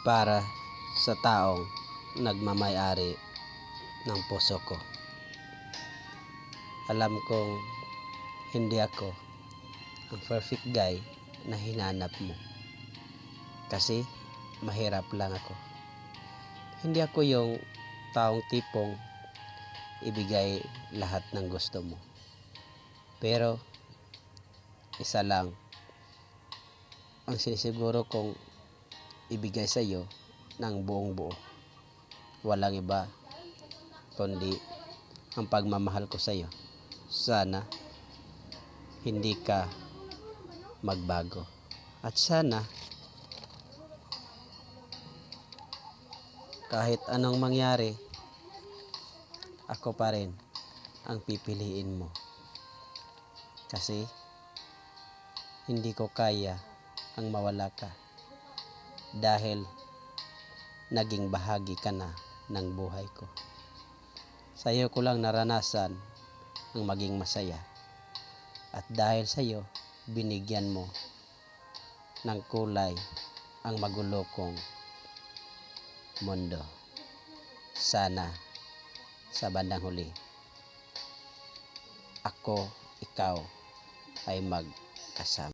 para sa taong nagmamayari ng puso ko. Alam kong hindi ako ang perfect guy na hinanap mo. Kasi mahirap lang ako. Hindi ako yung taong tipong ibigay lahat ng gusto mo. Pero isa lang ang sinisiguro kong ibigay sa iyo ng buong buo. Walang iba kundi ang pagmamahal ko sa iyo. Sana hindi ka magbago. At sana kahit anong mangyari, ako pa rin ang pipiliin mo. Kasi hindi ko kaya ang mawala ka dahil naging bahagi ka na ng buhay ko. Sa iyo ko lang naranasan ang maging masaya. At dahil sa iyo, binigyan mo ng kulay ang magulo kong mundo. Sana sa bandang huli, ako, ikaw ay magkasama.